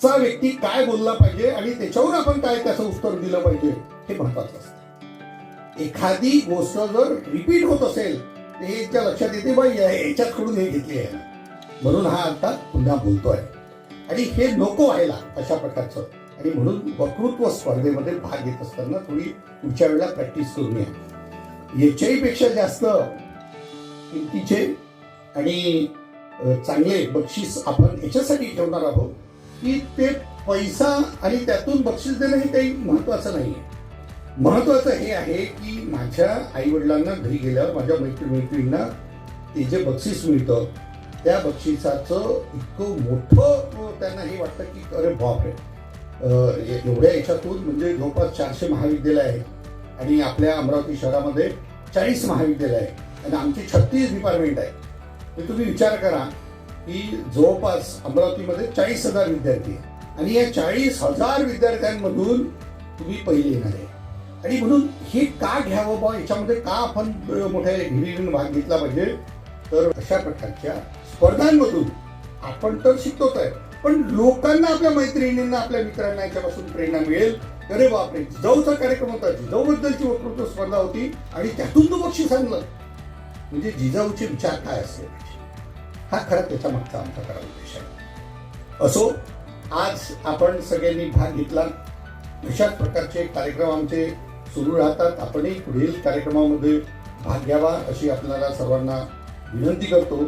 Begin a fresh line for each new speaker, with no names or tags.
चा व्यक्ती काय बोलला पाहिजे आणि त्याच्यावर आपण काय त्याचं उत्तर दिलं पाहिजे हे महत्वाचं असतं. एखादी गोष्ट जर रिपीट होत असेल तर हे याच्या लक्षात येते बाई याच्याकडून हे घेतली आहे. म्हणून हा आता पुन्हा बोलतोय. आणि हे नको व्हायला अशा प्रकारचं. आणि म्हणून वक्तृत्व स्पर्धेमध्ये भाग घेत असताना थोडी पुढच्या वेळेला प्रॅक्टिस करून या याच्याही पेक्षा जास्त किमतीचे आणि चांगले बक्षीस आपण याच्यासाठी ठेवणार आहोत. की ते पैसा आणि त्यातून बक्षीस देणं हे काही महत्वाचं नाही आहे महत्वाचं हे आहे की माझ्या आईवडिलांना घरी गेल्यावर माझ्या मैत्री मैत्रिणींना ते जे बक्षीस मिळतं त्या बक्षिसाचं इतकं मोठं त्यांना हे वाटतं की अरे बॉप रे एवढ्या याच्यातून म्हणजे जवळपास चारशे महाविद्यालय आहेत आणि आपल्या अमरावती शहरामध्ये चाळीस महाविद्यालय आहे आणि आमची छत्तीस डिपार्टमेंट आहे तर तुम्ही विचार करा. की जवळपास अमरावतीमध्ये चाळीस हजार विद्यार्थी आहे आणि या चाळीस हजार विद्यार्थ्यांमधून तुम्ही पहिले येणार आहे. आणि म्हणून हे का घ्यावं बा याच्यामध्ये का आपण मोठ्या हिरिरीने भाग घेतला पाहिजे? तर अशा प्रकारच्या स्पर्धांमधून आपण तर शिकतोच आहे. पण लोकांना आपल्या मैत्रिणींना आपल्या मित्रांना याच्यापासून प्रेरणा मिळेल. अरे बापरे जिजाऊचा कार्यक्रम होता. जिजाऊबद्दलची वक्तृत्व स्पर्धा होती. आणि त्यातून तो बक्षीस आणलं. म्हणजे जिजाऊचे विचार काय असेल? हा खरं त्याच्या मागचा आमचा खरा उद्देश आहे. असो आज आपण सगळ्यांनी भाग घेतला. अशाच प्रकारचे कार्यक्रम आमचे सुरू राहतात. आपणही पुढील कार्यक्रमामध्ये भाग घ्यावा अशी आपल्याला सर्वांना विनंती करतो.